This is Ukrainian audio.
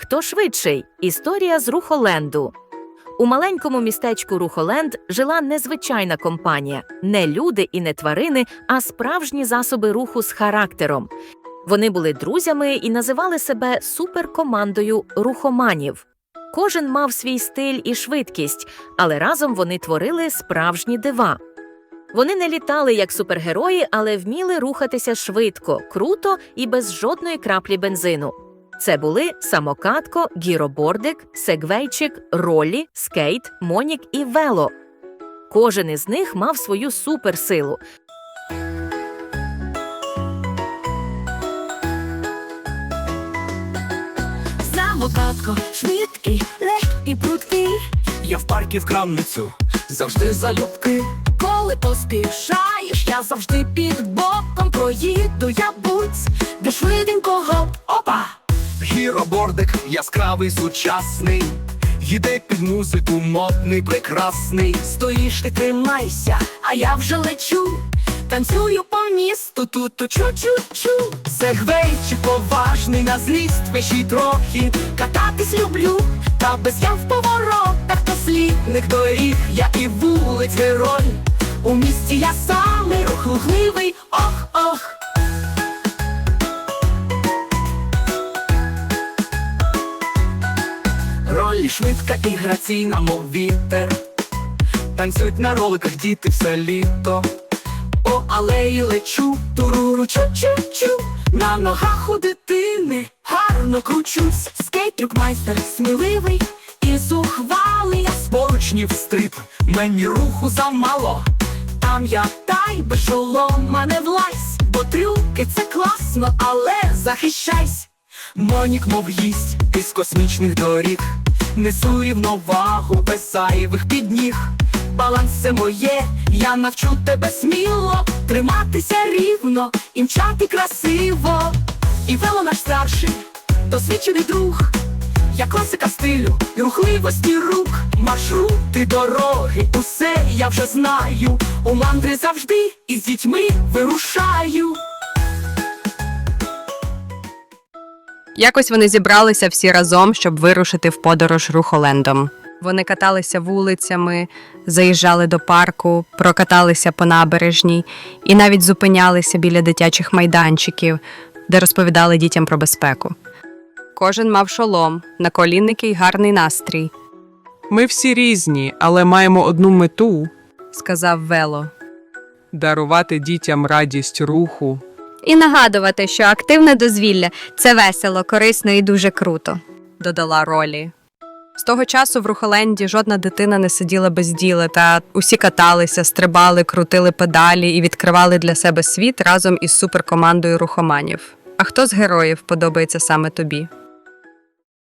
Хто швидший? Історія з Рухоленду. У маленькому містечку Рухоленд жила незвичайна компанія, не люди і не тварини, а справжні засоби руху з характером. Вони були друзями і називали себе суперкомандою рухоманів. Кожен мав свій стиль і швидкість, але разом вони творили справжні дива. Вони не літали як супергерої, але вміли рухатися швидко, круто і без жодної краплі бензину. Це були самокатко, гіробордик, сегвейчик, ролі, скейт, монік і вело. Кожен із них мав свою суперсилу. Самокатко, швидкий, легкий, прудкий. Я в паркі в крамницю, завжди залюбки. Коли поспішаєш, я завжди під боком проїду, я будь де швиденько гоп, опа. Гіробордик яскравий, сучасний. Їде під музику, модний, прекрасний. Стоїш ти тримайся, а я вже лечу. Танцюю по місту, тут то чу-чу-чу. Сегвей чи поважний на злість пиші трохи. Кататись люблю, та без я в поворотах то слідник доріг, я і вулиць герой. У місті я самий рухливий, ох-ох. Ролі швидка і граційна, мов вітер. Танцюють на роликах діти все літо. По алеї лечу, туруру чу-чу-чу На ногах у дитини гарно кручусь Скейтрюк майстер сміливий і зухвалий Я З поручнів стриб, мені руху замало. Там я та й без шолома не влазь Бо трюки це класно, але захищайсь Монік, мов гість із космічних доріг. Несу рівновагу без зайвих підніг. Баланс це моє, я навчу тебе сміло. Триматися рівно і мчати красиво. І вело наш старший, досвідчений друг. Я класика стилю і рухливості рук. Маршрути, дороги, усе я вже знаю. У мандри завжди із дітьми вирушаю Якось вони зібралися всі разом, щоб вирушити в подорож рухолендом. Вони каталися вулицями, заїжджали до парку, прокаталися по набережній і навіть зупинялися біля дитячих майданчиків, де розповідали дітям про безпеку. Кожен мав шолом, наколінники й гарний настрій, Ми всі різні, але маємо одну мету сказав Вело. дарувати дітям радість руху. І нагадувати, що активне дозвілля це весело, корисно і дуже круто. додала Ролі. З того часу в Рухоленді жодна дитина не сиділа без діла, та усі каталися, стрибали, крутили педалі і відкривали для себе світ разом із суперкомандою рухоманів. А хто з героїв подобається саме тобі?